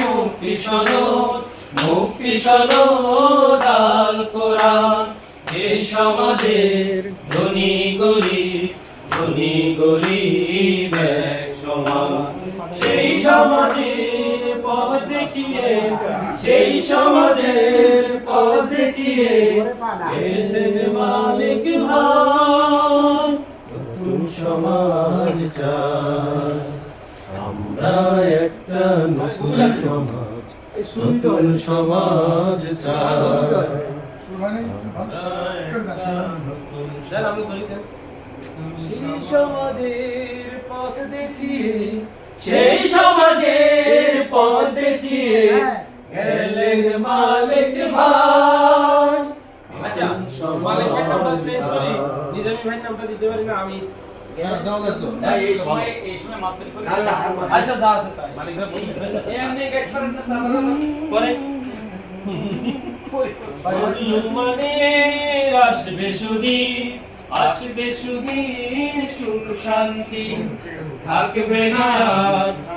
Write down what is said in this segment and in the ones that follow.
মুক্তি সনদ মুক্তি সনদ আল কোরআন এই সমাজের ধনী গরিব ধনী গরিব সেই সমাজের পথ দেখিয়ে, সেই সমাজের পথ দেখিয়ে মালিক ভাই। সমাজ চাই। আমরা একটা নতুন সমাজ নতুন সমাজ চাই। সমাজের পথ দেখিয়ে সেই সমাজের পথ দেখিয়ে গেলেন মালিক ভাই। আচ্ছা মালিক ভাই নামটা চেঞ্জ করি। নিজামী ভাই নামটা দিতে পারি না আমি আসবে সুদিন আসবে সুদিন সুখ শান্তি। থাকবে না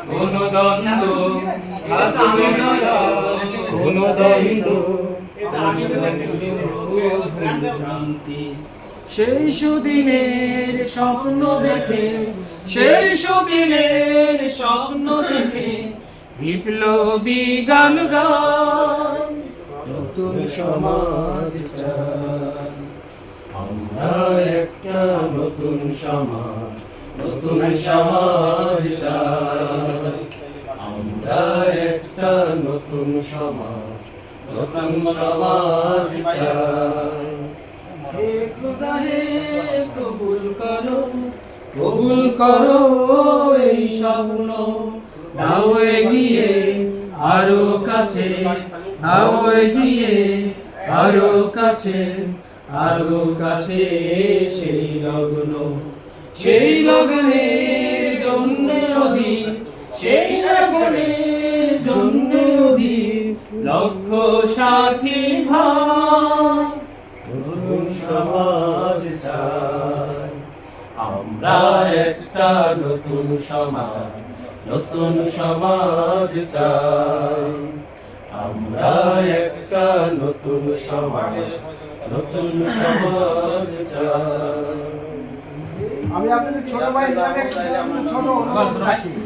কোনো দ্বন্দ্ব থাকবে না কোনো দ্বন্দ্ব। ভ্রান্তি সেই সুদিনের স্বপ্ন দেখে, সেই সুদিনের স্বপ্ন দেখে বিপ্লবী গান গান নতুন সমাজ আমরা একটা নতুন সমাজ নতুন সমাজ আমরা একটা নতুন সমাজ নতুন সমাজ কবুল করো কবুল করো এই স্বপ্ন। দাও এগিয়ে, আরও কাছে, দাও এগিয়ে, আরও কাছে আরও কাছে সেই লগ্ন। সেই লগ্নের জন্য অধীর, সেই লগ্নের জন্য অধীর লক্ষ সাথী ভাই। সমাজ চাই। আমরা একটা নতুন সমাজ নতুন সমাজ চাই। আমরা একটা নতুন সমাজ নতুন সমাজ চাই। আমি আপনাদের ছোট ভাই হিসাবে ছোট অনুরোধ রাখি।